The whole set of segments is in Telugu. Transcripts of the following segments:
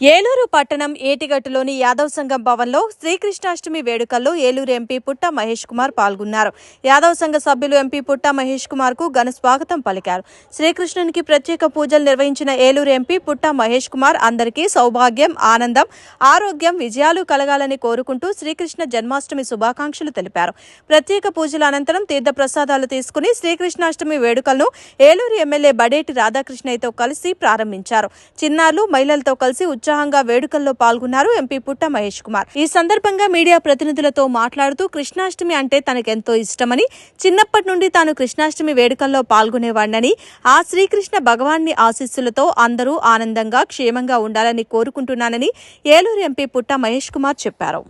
ఏలూరు పట్టణం ఏటిగట్టులోని యాదవ్ సంఘం భవన్లో శ్రీకృష్ణాష్టమి వేడుకల్లో ఏలూరు ఎంపీ పుట్ట మహేష్ కుమార్ పాల్గొన్నారు. యాదవ్ సంఘ సభ్యులు ఎంపీ పుట్ట మహేష్ కుమార్కు ఘన స్వాగతం పలికారు. శ్రీకృష్ణునికి ప్రత్యేక పూజలు నిర్వహించిన ఏలూరు ఎంపీ పుట్ట మహేష్ కుమార్ అందరికీ సౌభాగ్యం ఆనందం ఆరోగ్యం విజయాలు కలగాలని కోరుకుంటూ శ్రీకృష్ణ జన్మాష్టమి శుభాకాంక్షలు తెలిపారు. ప్రత్యేక పూజల అనంతరం తీర్థ ప్రసాదాలు తీసుకుని శ్రీకృష్ణాష్టమి వేడుకలను ఏలూరు ఎమ్మెల్యే బడేటి రాధాకృష్ణయ్యతో కలిసి ప్రారంభించారు. చిన్నారులు మహిళలతో కలిసి ఉత్సాహంగా వేడుకల్లో పాల్గొన్నారు ఎంపీ పుట్ట మహేష్ కుమార్. ఈ సందర్భంగా మీడియా ప్రతినిధులతో మాట్లాడుతూ కృష్ణాష్టమి అంటే తనకెంతో ఇష్టమని చిన్నప్పటి నుండి తాను కృష్ణాష్టమి వేడుకల్లో పాల్గొనేవాడినని ఆ శ్రీకృష్ణ భగవాన్ని ఆశీస్సులతో అందరూ ఆనందంగా క్షేమంగా ఉండాలని కోరుకుంటున్నానని ఏలూరు ఎంపీ పుట్ట మహేష్ కుమార్ చెప్పారు.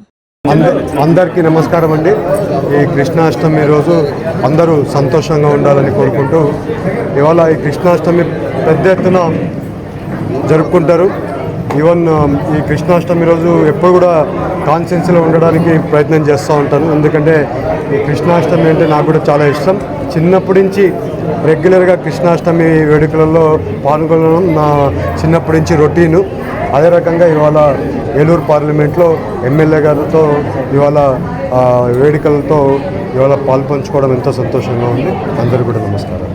అందరికీ నమస్కారం అండి. ఈ కృష్ణాష్టమి రోజు అందరూ సంతోషంగా ఉండాలని కోరుకుంటూ ఇవాళ ఈ కృష్ణాష్టమి పెద్ద ఎత్తున జరుపుకుంటారు. ఈవెన్ um, ఈ కృష్ణాష్టమి రోజు ఎప్పుడు కూడా కాన్షియన్స్లో ఉండడానికి ప్రయత్నం చేస్తూ ఉంటాను. ఎందుకంటే ఈ కృష్ణాష్టమి అంటే నాకు కూడా చాలా ఇష్టం. చిన్నప్పటి నుంచి రెగ్యులర్గా కృష్ణాష్టమి వేడుకలలో పాల్గొనడం నా చిన్నప్పటి నుంచి రొటీను. అదే రకంగా ఇవాళ ఏలూరు పార్లమెంట్లో ఎమ్మెల్యే గారితో ఇవాళ వేడుకలతో ఇవాళ పాల్పంచుకోవడం ఎంతో సంతోషంగా ఉంది. అందరికీ కూడా నమస్కారం